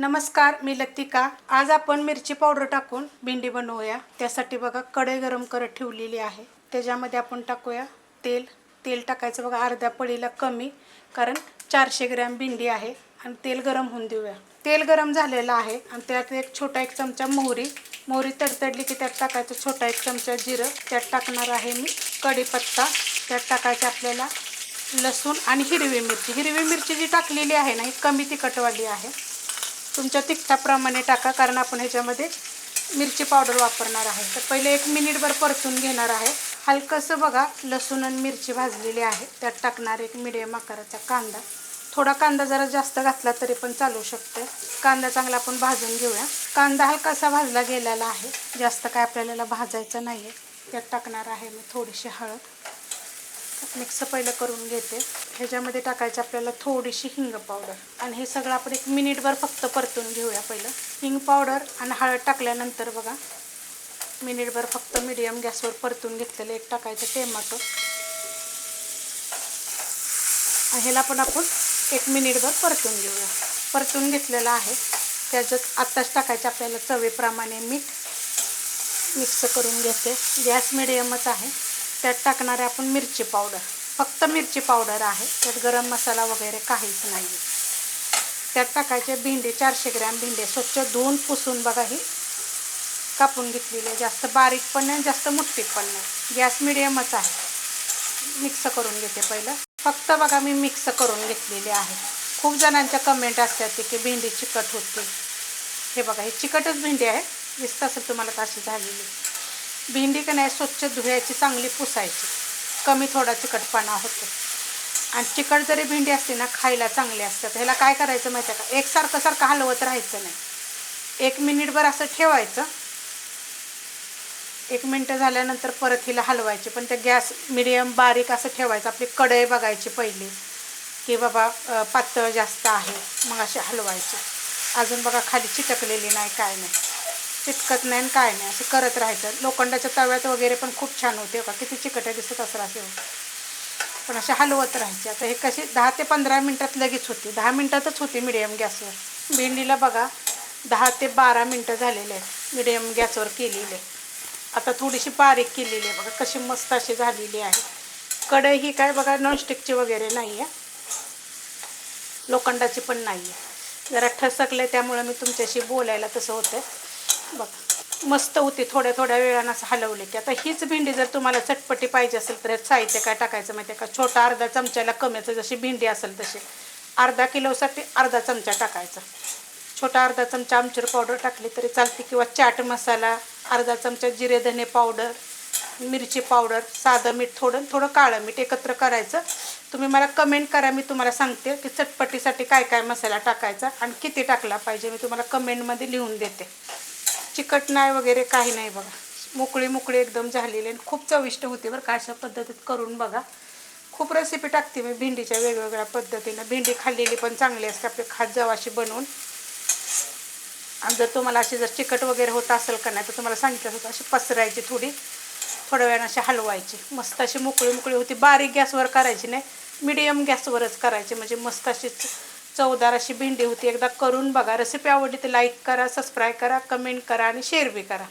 नमस्कार मी लतिका. आज आपण मिरची पावडर टाकून भेंडी बनवूया. त्यासाठी बघा कढई गरम करत ठेवलेली आहे. त्याच्यामध्ये आपण टाकूया तेल. तेल टाकायचं बघा अर्ध्या पळीला कमी कारण चारशे ग्रॅम भेंडी आहे आणि तेल गरम होऊन देऊया. तेल गरम झालेलं आहे आणि त्यात एक छोटा एक चमचा मोहरी. मोहरी तडतडली की त्यात टाकायचं छोटा एक चमचा जिरं. त्यात टाकणार आहे मी कढीपत्ता. त्यात टाकायचं आपल्याला लसूण आणि हिरवी मिरची. हिरवी मिरची जी टाकलेली आहे ना ही कमी तिखटवाली आहे. तुमच्या तिखटाप्रमाणे टाका कारण आपण ह्याच्यामध्ये मिरची पावडर वापरणार आहे. तर पहिले एक मिनिटभर परतून घेणार आहे. हलकंसं बघा लसूण आणि मिरची भाजलेली आहे. त्यात टाकणार एक मिडियम आकाराचा कांदा. थोडा कांदा जरा जास्त घातला तरी पण चालू शकते कांदा चांगला आपण भाजून घेऊया. कांदा हलकासा भाजला गेलेला आहे. जास्त काय आपल्याला भाजायचं नाही आहे त्यात टाकणार आहे मी थोडीशी हळद. मिक्स पहिलं करून घेते. ह्याच्यामध्ये टाकायचं आपल्याला थोडीशी हिंग पावडर आणि हे सगळं आपण एक मिनिटभर फक्त परतून घेऊया पहिलं. हिंग पावडर आणि हळद टाकल्यानंतर बघा मिनिटभर फक्त मिडियम गॅसवर परतून घेतलेलं एक टाकायचं टेमाटो आणि ह्याला पण आपण एक मिनिटभर परतून घेऊया. परतून घेतलेलं आहे. त्याच्यात आत्ताच टाकायचं आपल्याला चवीप्रमाणे मीठ. मिक्स करून घेते. गॅस मिडियमच आहे. त्यात टाकणारे आपण मिरची पावडर फक्त मिरची पावडर आहे. त्यात गरम मसाला वगैरे काहीच नाही त्यात टाकायचे भेंडे चारशे ग्रॅम भेंडे. स्वच्छ धुवून पुसून बघा ही. कापून घेतलेली. आहे जास्त बारीक पण नाही जास्त मुठ्ठीक पण नाही. गॅस मिडियमच आहे. मिक्स करून घेते पहिलं. फक्त बघा मी मिक्स करून घेतलेली आहे. खूप जणांच्या कमेंट असतात की भेंडी चिकट होते. हे बघा हे चिकटच भेंडी आहे. दिसत असेल तुम्हाला तशी झालेली. भेंडी का नाही स्वच्छ धुवायची चांगली पुसायची. कमी थोडा चिकटपणा होतो. आणि चिकट जरी भेंडी असते ना खायला चांगली असतात. ह्याला काय करायचं माहिती आहे का? एकसारखं सारखं हलवत राहायचं नाही. एक मिनिटभर असं ठेवायचं. एक मिनटं झाल्यानंतर परत हिला हलवायची. पण त्या गॅस मिडियम बारीक असं ठेवायचं. आपली कढई बघायची पहिली. की बाबा पातळ जास्त आहे. मग असे हलवायचे. अजून बघा खाली चिटकलेली नाही काय नाही. चिचकत नाही आणि काय नाही असं करत राहायचं. लोखंडाच्या तव्यात वगैरे पण खूप छान होते का किती चिकट दिसत असं असे पण असे हलवत राहायचे. आता हे कशी दहा ते पंधरा मिनटात लगेच होती. दहा मिनटातच होती मिडियम गॅसवर. भेंडीला बघा दहा ते बारा मिनटं झालेले आहेत. मिडियम गॅसवर केलेले आता थोडीशी बारीक केलेली आहे बघा. कशी मस्त अशी झालेली आहे. कढई ही काय बघा नॉनस्टिकची वगैरे नाही आहे लोखंडाची पण नाही आहे जरा ठसकले त्यामुळं मी तुमच्याशी बोलायला तसं होतं बघा मस्त होती थोड्या थोड्या वेळानं असं हलवले की आता हीच भेंडी जर तुम्हाला चटपटी पाहिजे असेल तर साहित्य काय टाकायचं माहिती आहे का? छोटा अर्धा चमच्याला कमीचं जशी भेंडी असेल तशी. अर्धा किलोसाठी अर्धा चमचा टाकायचा. छोटा अर्धा चमचा आमचूर पावडर टाकली तरी चालते किंवा चाट मसाला अर्धा चमचा जिरे धने पावडर मिरची पावडर साधं मीठ थोडं थोडं काळं मीठ एकत्र करायचं. तुम्ही मला कमेंट करा मी तुम्हाला सांगते की चटपटीसाठी काय काय मसाला टाकायचा आणि किती टाकला पाहिजे मी तुम्हाला कमेंटमध्ये लिहून देते. चिकट नाही वगैरे काही नाही बघा. मोकळी मोकळी एकदम झालेली आणि खूप चविष्ट होते बरं का अशा पद्धतीत करून बघा. खूप रेसिपी टाकते मी भेंडीच्या वेगवेगळ्या पद्धतीनं. भेंडी खाल्लेली पण चांगली असते आपली खात जाव अशी बनवून. आणि जर तुम्हाला अशी जर चिकट वगैरे होत असेल का नाही तर तुम्हाला सांगितलं होतं अशी पसरायची थोडी. थोड्या वेळानं अशी हलवायची. मस्त अशी मोकळी मोकळी होती. बारीक गॅसवर करायची नाही मिडियम गॅसवरच करायची. म्हणजे मस्त अशीच चवदार अशी भेंडी होती. एकदा करून बघा. रेसिपी आवडली तर लाईक करा सबस्क्राईब करा कमेंट करा आणि शेअर बी करा.